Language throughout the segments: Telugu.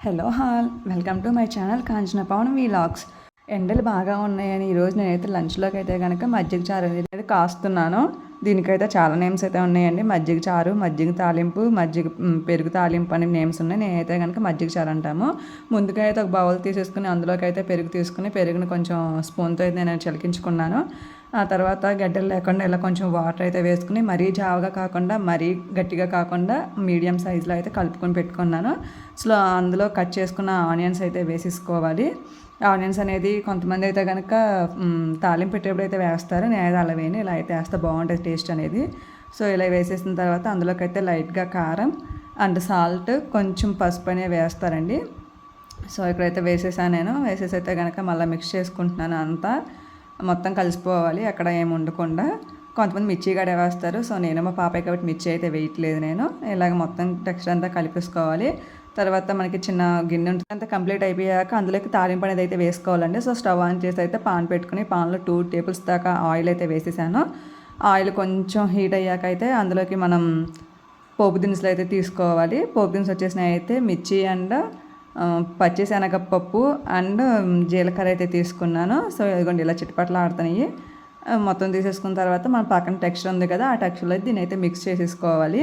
Hello all welcome to my channel Kanchana Pavan vlogs. ఎండలు బాగా ఉన్నాయని ఈరోజు నేనైతే లంచ్లోకి అయితే కనుక మజ్జిగ చారు అనేది కాస్తున్నాను. దీనికైతే చాలా నేమ్స్ అయితే ఉన్నాయండి. మజ్జిగ చారు మజ్జిగ తాలింపు మజ్జిగ పెరుగు తాలింపు అనే నేమ్స్ ఉన్నాయి. నేనైతే కనుక మజ్జిగ చారు అంటాము. ముందుగా అయితే ఒక బౌల్ తీసేసుకుని అందులోకి అయితే పెరుగు తీసుకుని పెరుగుని కొంచెం స్పూన్తో అయితే నేను చిలికించుకున్నాను. ఆ తర్వాత గడ్డలు లేకుండా ఇలా కొంచెం వాటర్ అయితే వేసుకుని మరీ జావగా కాకుండా మరీ గట్టిగా కాకుండా మీడియం సైజులో అయితే కలుపుకొని పెట్టుకున్నాను. సో అందులో కట్ చేసుకున్న ఆనియన్స్ అయితే వేసేసుకోవాలి. ఆనియన్స్ అనేది కొంతమంది అయితే కనుక తాలింపు పెట్టేప్పుడు అయితే వేస్తారు. నేను అలా వేయను ఇలా అయితే వేస్తే బాగుంటుంది టేస్ట్ అనేది. సో ఇలా వేసేసిన తర్వాత అందులోకి అయితే లైట్గా కారం అండ్ సాల్ట్ కొంచెం పసుపు అనేవి వేస్తారండి. సో ఇక్కడైతే వేసేసాను నేను. వేసేసి అయితే కనుక మళ్ళీ మిక్స్ చేసుకుంటున్నాను అంతా. మొత్తం కలిసిపోవాలి అక్కడ ఏమి ఉండకుండా. కొంతమంది మిర్చి గడ వేస్తారు. సో నేను మా పాపయ్య కాబట్టి మిర్చి అయితే వేయట్లేదు నేను. ఇలాగ మొత్తం టెక్స్చర్ అంతా కలిపేసుకోవాలి. తర్వాత మనకి చిన్న గిన్నె ఉంటుంది. అంతా కంప్లీట్ అయిపోయాక అందులోకి తాలింపు అనేది అయితే వేసుకోవాలండి. సో స్టవ్ ఆన్ చేసి అయితే పాన్ పెట్టుకుని పాన్లో టూ టేబుల్స్ దాకా ఆయిల్ అయితే వేసేసాను. ఆయిల్ కొంచెం హీట్ అయ్యాక అయితే అందులోకి మనం పోపు దినుసులు అయితే తీసుకోవాలి. పోపు దినుసులు వచ్చేసినాయి అయితే మిర్చి అండ్ ఆ, పచ్చిశనగపప్పు అండ్ జీలకర్ర అయితే తీసుకున్నాను. సో ఇదిగోండి ఇలా చిట్టుపట్ల ఆడుతున్నాయి. మొత్తం తీసేసుకున్న తర్వాత మన పక్కన టెక్స్చర్ ఉంది కదా ఆ టెక్స్చర్లో దీని అయితే మిక్స్ చేసేసుకోవాలి.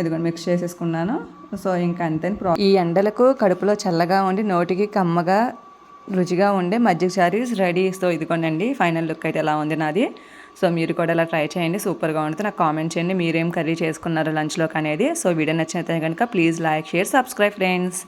ఇదిగోండి మిక్స్ చేసేసుకున్నాను. సో ఇంకా అంతే ప్రా ఈ ఎండలకు కడుపులో చల్లగా ఉండి నోటికి కమ్మగా రుచిగా ఉండే మజ్జిగ శారీస్ రెడీ సో ఇదిగోండి ఫైనల్ లుక్ అయితే ఎలా ఉంది నాది. సో మీరు కూడా ఇలా ట్రై చేయండి సూపర్గా ఉంటుంది. నాకు కామెంట్ చేయండి మీరేం కర్రీ చేసుకున్నారు లంచ్లోకి అనేది. సో వీడియో నచ్చినైతే కనుక please like share subscribe friends